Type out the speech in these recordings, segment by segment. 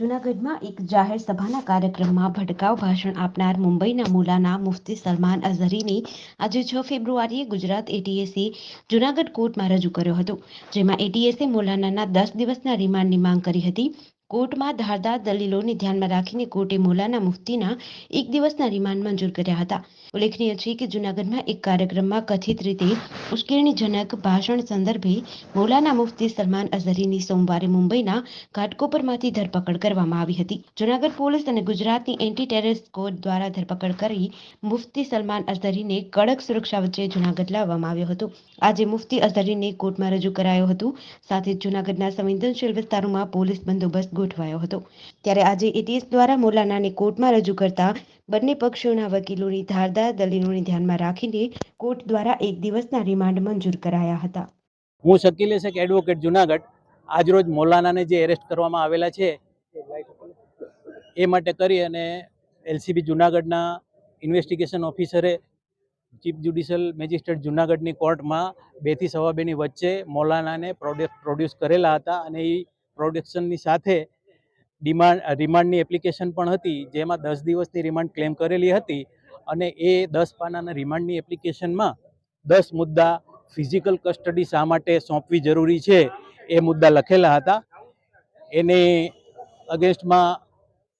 જૂનાગઢમાં એક જાહેર સભાના કાર્યક્રમમાં ભડકાઉ ભાષણ આપનાર મુંબઈના મુલાના મુફ્તી સલમાન અઝહરીની આજે છ ફેબ્રુઆરીએ ગુજરાત એટીએસે જૂનાગઢ કોર્ટમાં રજૂ કર્યો હતો, જેમાં એટીએસે મોલાનાના દસ દિવસના રિમાન્ડની માંગ કરી હતી. કોર્ટમાં ધારદાર દલીલોને ધ્યાનમાં રાખીને કોર્ટે મોલાના મુફ્તીના એક દિવસના રિમાન્ડ મંજૂર કર્યા હતા. ઉલ્લેખનીય છે કે જૂનાગઢમાં એક કાર્યક્રમમાં કથિત રીતે ઉશ્કેરણીજનક ભાષણ સંદર્ભે મોલાના મુફ્તી સલમાન અઝહરીની સોમવારે મુંબઈના ઘાટકોપરમાંથી ધરપકડ કરવામાં આવી હતી. જૂનાગઢ પોલીસ અને ગુજરાતની એન્ટી ટેરરિસ્ટ સ્કોડ દ્વારા ધરપકડ કરી મુફ્તી સલમાન અઝહરીને કડક સુરક્ષા વચ્ચે જૂનાગઢ લાવવામાં આવ્યો હતો. આજે મુફ્તી અઝહરીને કોર્ટમાં રજૂ કરાયો હતો. સાથે જૂનાગઢના સંવેદનશીલ વિસ્તારોમાં પોલીસ બંદોબસ્ત ગોઠવાયો હતો. ત્યારે આજે એટીએસ દ્વારા મૌલાનાને કોર્ટમાં રજૂ કરતા બંને પક્ષોના વકીલોની ધારદાર દલીલોને ધ્યાનમાં રાખીને કોર્ટ દ્વારા એક દિવસના રિમાન્ડ મંજૂર કરાયા હતા. હું શકીલ શેખ એડવોકેટ જુનાગઢ આજરોજ મૌલાનાને જે એરેસ્ટ કરવામાં આવેલા છે, એ માટે કરી અને એલસીબી જુનાગઢના ઇન્વેસ્ટિગેશન ઓફિસરે ચીફ જ્યુડિશિયલ મેજિસ્ટ્રેટ જુનાગઢની કોર્ટમાં બેથી સવા બેની વચ્ચે મૌલાનાને પ્રોડ્યુસ કરેલા હતા અને એ પ્રોડક્શનની સાથે ડિમાન્ડ, રિમાન્ડની એપ્લિકેશન પણ હતી, જેમાં દસ દિવસની રિમાન્ડ ક્લેમ કરેલી હતી અને એ દસ પાનાના રિમાન્ડની એપ્લિકેશનમાં દસ મુદ્દા ફિઝિકલ કસ્ટડી શા માટે સોંપવી જરૂરી છે એ મુદ્દા લખેલા હતા. એની અગેન્સ્ટમાં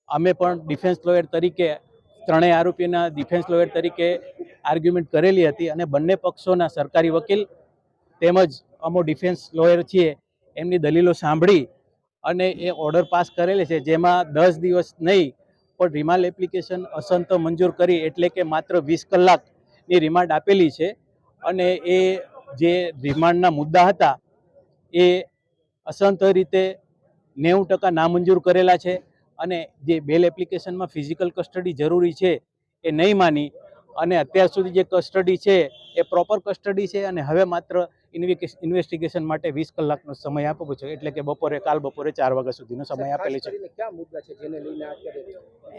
અમે પણ ડિફેન્સ લોયર તરીકે, ત્રણેય આરોપીના ડિફેન્સ લોયર તરીકે આર્ગ્યુમેન્ટ કરેલી હતી અને બંને પક્ષોના સરકારી વકીલ તેમજ અમો ડિફેન્સ લોયર છીએ, એમની દલીલો સાંભળી અને એ ઓર્ડર પાસ કરેલી છે, જેમાં દસ દિવસ નહીં, પણ રિમાન્ડ એપ્લિકેશન અસંત મંજૂર કરી, એટલે કે માત્ર વીસ કલાકની રિમાન્ડ આપેલી છે. અને એ જે રિમાન્ડના મુદ્દા હતા, એ અસંત રીતે નેવું ટકા નામંજૂર કરેલા છે. અને જે બેલ એપ્લિકેશનમાં ફિઝિકલ કસ્ટડી જરૂરી છે, એ નહીં માની. અને અત્યાર સુધી જે કસ્ટડી છે, એ પ્રોપર કસ્ટડી છે, અને હવે માત્ર ઇન્વેસ્ટિગેશન માટે વીસ કલાકનો સમય આપવો છે. એટલે કે બપોરે કાલ બપોરે ચાર વાગ્યા સુધીનો સમય આપેલો છે.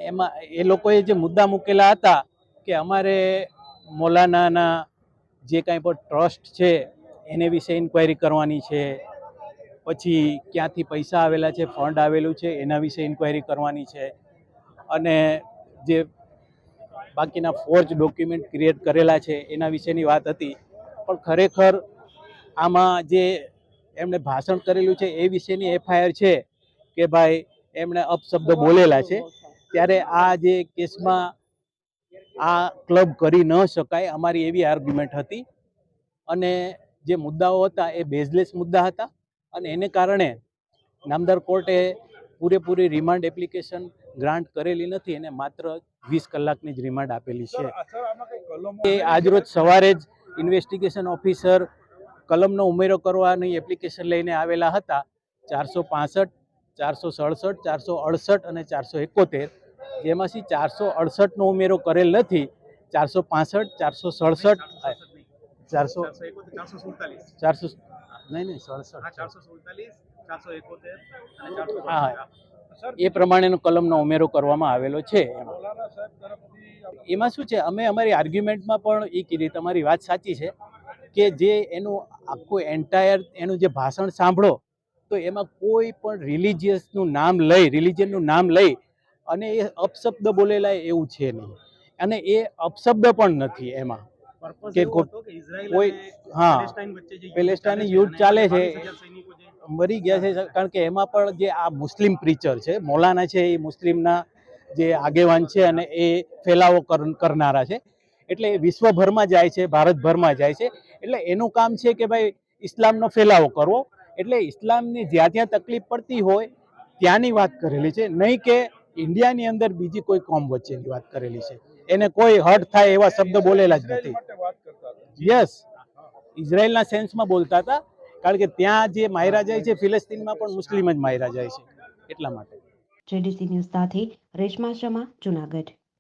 એમાં એ લોકોએ જે મુદ્દા મૂકેલા હતા કે અમારે મોલાનાના જે કાંઈ પણ ટ્રસ્ટ છે એને વિશે ઇન્ક્વાયરી કરવાની છે. પછી ક્યાંથી પૈસા આવેલા છે ફંડ આવેલું છે એના વિશે ઇન્ક્વાયરી કરવાની છે. અને જે બાકીના ફોર્જ ડોક્યુમેન્ટ ક્રિએટ કરેલા છે એના વિશેની વાત હતી. પણ ખરેખર આમાં જે એમણે ભાષણ કરેલું છે એ વિશેની એફઆઈઆર છે કે ભાઈ એમણે અપશબ્દ બોલેલા છે. ત્યારે આ જે કેસમાં આ ક્લબ કરી ન શકાય અમારી એવી આર્ગ્યુમેન્ટ હતી. અને જે મુદ્દાઓ હતા એ બેઝલેસ મુદ્દા હતા. અને એને કારણે નામદાર કોર્ટે પૂરેપૂરી રિમાન્ડ એપ્લિકેશન ગ્રાન્ટ કરેલી નથી અને માત્ર વીસ કલાકની જ રિમાન્ડ આપેલી છે. એ આજરોજ સવારે જ ઇન્વેસ્ટિગેશન ઓફિસર કલમનો ઉમેરો કરવાની એપ્લિકેશન લઈને આવેલા હતા. ચારસો પાસઠ ચારસો સડસઠ ચારસો અડસઠ અને ચારસો એકોતેર. જેમાંથી ચારસો અડસઠનો ઉમેરો કરેલ નથી. ચારસો પાસઠ ચારસો સડસઠ. ચારસો ચારસો નહીં નહીં સડસઠ. હા એ પ્રમાણેનો કલમનો ઉમેરો કરવામાં આવેલો છે. એમાં એમાં શું છે? અમે અમારી આર્ગ્યુમેન્ટમાં પણ એ કીધી. તમારી વાત સાચી છે. કે જે એનું આખું એન્ટાયર એનું જે ભાષણ સાંભળો તો એમાં કોઈ પણ રિલિજિયસનું નામ લઈ રિલિજનનું નામ લઈ અને એ અપશબ્દ બોલેલા એવું છે નહીં. અને એ અપશબ્દ પણ નથી એમાં. કે કોઈ હા પેલેસ્ટાઈન યુદ્ધ ચાલે છે મરી ગયા છે કારણ કે એમાં પણ જે આ મુસ્લિમ પ્રીચર છે મૌલાના છે એ મુસ્લિમના જે આગેવાન છે અને એ ફેલાવો કર- કરનારા છે. એટલે એ વિશ્વભરમાં જાય છે, ભારતભરમાં જાય છે. એટલે એનું કામ છે કે ભાઈ ઇસ્લામનો ફેલાવો કરવો. એટલે ઇસ્લામની જ્યાં જ્યાં તકલીફ પડતી હોય, ત્યાંની વાત કરેલી છે. નહીં કે ઇન્ડિયાની અંદર બીજી કોઈ કોમ વચ્ચેની વાત કરેલી છે. એને કોઈ હર્ટ થાય એવા શબ્દ બોલેલા જ નથી. યસ ઇઝરાયલના સેન્સમાં બોલતા હતા. કારણ કે ત્યાં જે માયરા જાય છે, ફિલિસ્તીનમાં પણ મુસ્લિમ જ માયરા જાય છે. એટલા માટે. જેડીસી ન્યૂઝ સાથે રેશમા શર્મા, જુનાગઢ.